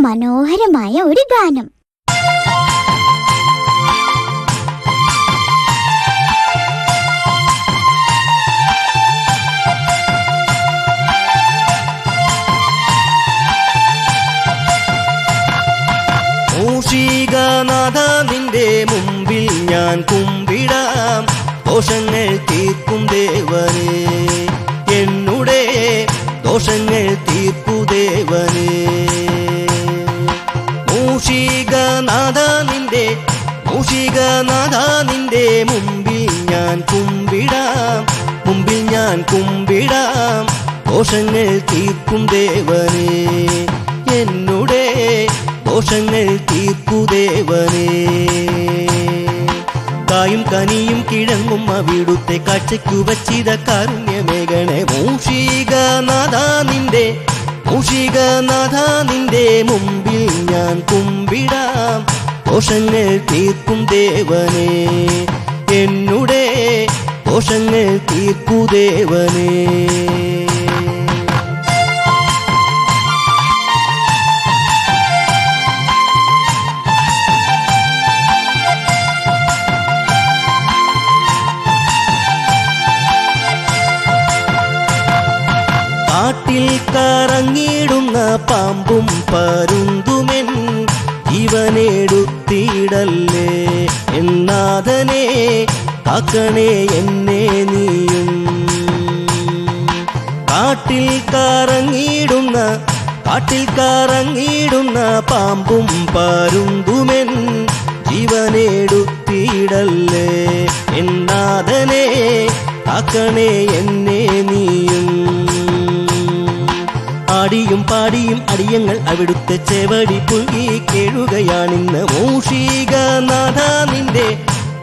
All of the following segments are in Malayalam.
മനോഹരമായ ഒരു ഗാനം. മൂഷികനാഥ മുമ്പിൽ ഞാൻ കുമ്പിടാം. ദോഷങ്ങൾ തീർക്കും ദേവനേ. എന്നുടേ ദോഷങ്ങൾ തീർക്കു ദേവനേ. മൂഷികനാഥ നിന്റെ മുമ്പിൽ ഞാൻ കുമ്പിടാം. മുമ്പിൽ ഞാൻ കുമ്പിടാം. ദോഷങ്ങൾ തീർക്കും ദേവനേ. എന്നുടെ ദോഷങ്ങൾ തീർക്കു ദേവനേ. കായും കനിയും കിഴങ്ങും അവിടുത്തെ കാഴ്ചയ്ക്കു വച്ചിത കാരുണ്യമേകണേ. മൂഷികനാഥ നിന്റെ മൂഷികനാഥ നിന്റെ മുമ്പിൽ ഞാൻ കുമ്പിടാം. ദോഷങ്ങൾ തീർക്കും ദേവനേ. എന്നുടെ ദോഷങ്ങൾ തീർക്കു ദേവനേ. കാട്ടിൽ കറങ്ങിയിടുന്ന പാമ്പും പരുന്തുമെൻ ഇവനെടുത്തിടല്ലേ എന്നാഥനെ കാക്കണേ എന്നെ നീയും. കാട്ടിൽ കറങ്ങിയിടുന്ന കാട്ടിൽ കറങ്ങിയിടുന്ന പാമ്പും പരുന്തുമെൻ ജീവനെടുത്തിടല്ലേ? എന്നാഥനെ കാക്കണേ എന്നെ ആടിയും പാടിയും അടിയങ്ങൾ അവിടുത്തെ ചെവടി പുൽകി കേഴുകയാണിന്ന് മൂഷികനാഥ നിന്റെ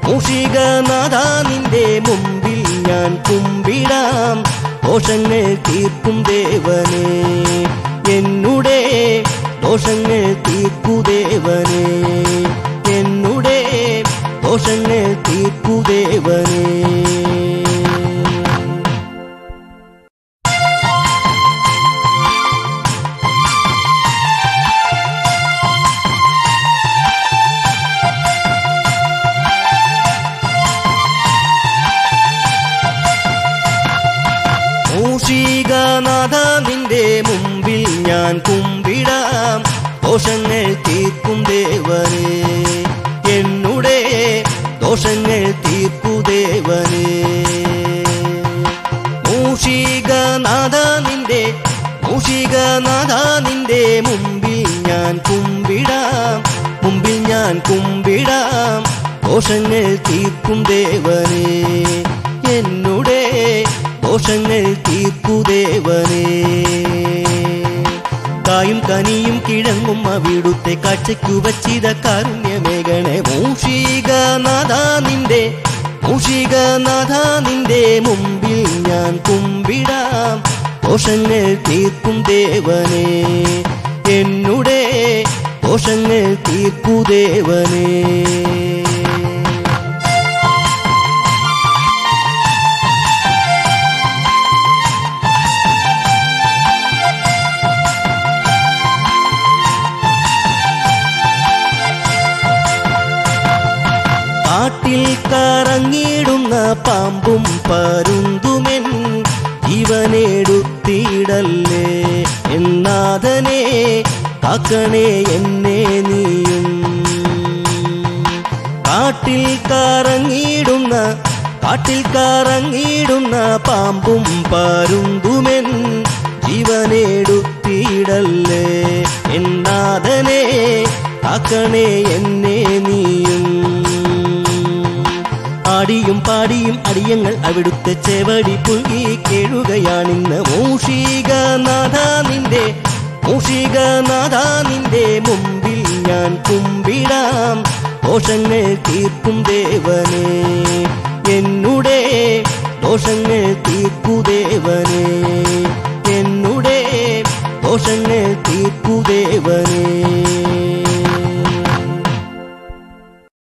മൂഷികനാഥ നിന്റെ മുമ്പിൽ ഞാൻ കുമ്പിടാം. ദോഷങ്ങൾ തീർക്കും ദേവനെ എന്നുടെ ദോഷങ്ങൾ തീർക്കു ദേവനെ എന്നുടെ ദോഷങ്ങൾ തീർക്കു ദേവനേ. നിന്റെ മുമ്പിൽ ഞാൻ കുമ്പിടാം. ദോഷങ്ങൾ തീർക്കും ദേവനേ. എന്നുടെ ദോഷങ്ങൾ തീർക്കു ദേവനേ. മൂഷികനാഥ നിന്റെ മൂഷികനാഥ നിന്റെ മുമ്പിൽ ഞാൻ കുമ്പിടാം. മുമ്പിൽ ഞാൻ കുമ്പിടാം. ദോഷങ്ങൾ തീർക്കും ദേവനേ. ദോഷങ്ങൾ തീർക്കുദേവനേ തായും കനിയും കിഴങ്ങും അവിടുത്തെ കാഴ്ചയ്ക്കു വച്ചിത കാരുണ്യമേകണേ. മൂഷികനാഥ നിന്റെ മൂഷികനാഥ നിന്റെ മുമ്പിൽ ഞാൻ കുമ്പിടാം. ദോഷങ്ങൾ തീർക്കും ദേവനേ. എന്നുടെ ദോഷങ്ങൾ തീർക്കു ദേവനേ. കാട്ടിൽ കറങ്ങിയിടുന്ന പാമ്പും പരുന്തുമെൻ ഇവനെടുത്തിടല്ലേ? എന്നാഥനെ കാക്കണേ എന്നെ നീയും. കാട്ടിൽ കറങ്ങിടുന്ന കാട്ടിൽ കറങ്ങിടുന്ന പാമ്പും പരുന്തുമെൻ ജീവനെടുത്തിടല്ലേ എന്നാഥനെ കാക്കണേ എന്നെ പാടിയും പാടിയും അടിയങ്ങൾ അവിടുത്തെ ചെവടി പുൽകി കേഴുകയാണിന്ന്. മൂഷികനാഥാനിന്റെ മൂഷികനാഥാനിന്റെ മുമ്പിൽ ഞാൻ കുമ്പിടാം. ദോഷങ്ങൾ തീർക്കും ദേവനെ എന്നുടെ ദോഷങ്ങൾ തീർക്കു ദേവനെ എന്നുടെ ദോഷങ്ങൾ തീർക്കു ദേവനേ.